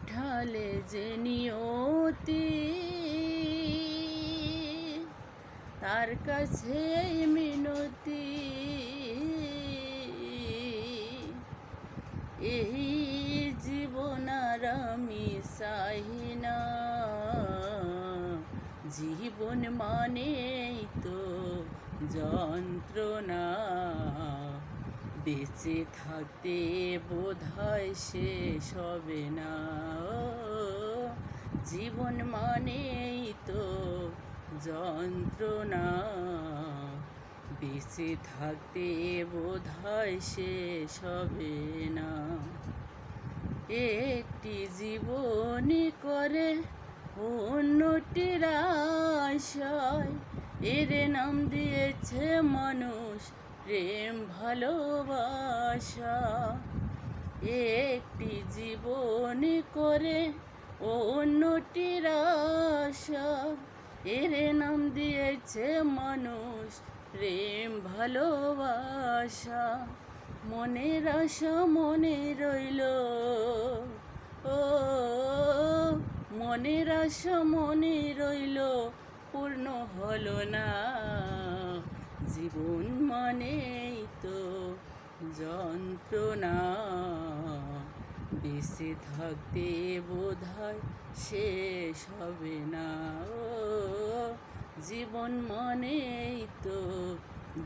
পাঠালে যে নিয়তি, তার কাছে মিনতি। এই জীবন আর আমি চাহি না, জীবন মানেই তো যন্ত্রণা। বেঁচে থাকতে বোধ হয় শেষ হবে না। জীবন মানেই তো যন্ত্রণা। বেঁচে থাকতে বোধ হয় শেষ হবে না। একটি জীবনী করে অন্যটির আশায়, এর নাম দিয়েছে মানুষ প্রেম, ভালোবাসা একটি জীবনী করে অন্যটির আশা। এর নাম দিয়েছে মানুষ প্রেম, ভালোবাসা। মনের আশা মনে রইল। ও, মনের আশা মনে রইল, পূর্ণ হলো না জীবন। মানেই তো যন্ত্রণা। বেঁচে থাকতে বোধ হয় শেষ হবে না জীবন মানেই তো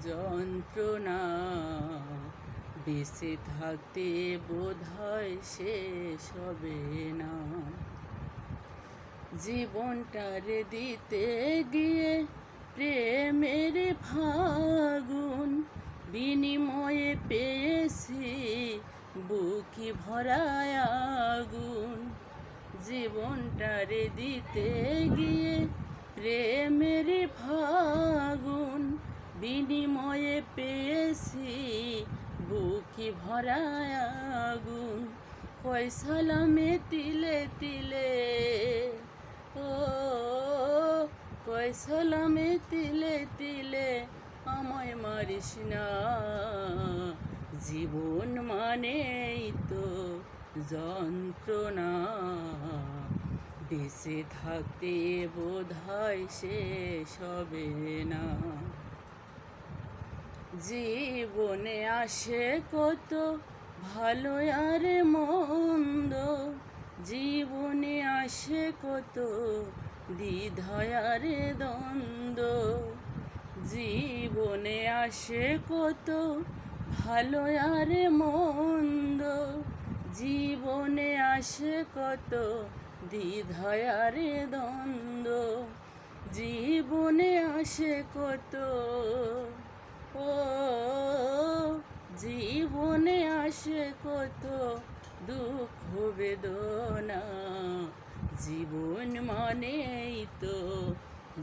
যন্ত্রণা। বেঁচে থাকতে বোধ হয় শেষ হবে না। জীবনটারে দিতে গিয়ে প্রেমের ফাগুন বিনিময়ে পেয়েছি বুকি ভরায় আগুন। জীবনটারে দিতে গিয়ে প্রেমের ফাগুন বিনিময়ে পেয়েছি বুকি ভরায় আগুন। কয়সালামে তিলে তিলে কয়সালামে তিলে তিলে আমায় মারিস না। জীবন মানেই তো যন্ত্রণা। বেঁচে থাকতে বোধ হয় শেষ হবে না। জীবনে আসে কত ভালো আর মন্দ। জীবনে আসে কত দ্বিধায় আর দ্বন্দ্ব। জীবনে আসে কত ভালো আর মন্দ। জীবনে আসে কত দ্বিধায় আর দ্বন্দ্ব। জীবনে আসে কত, ও জীবনে আসে কত দুঃখ বেদনা। জীবন মানেই তো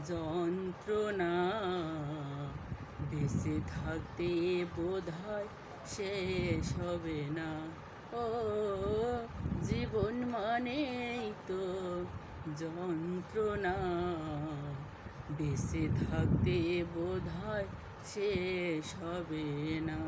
যন্ত্রণা। বেঁচে থাকতে বোধ হয় শেষ হবে না। ও, জীবন মানেই তো যন্ত্রণা। বেঁচে থাকতে বোধ হয় শেষ হবে না।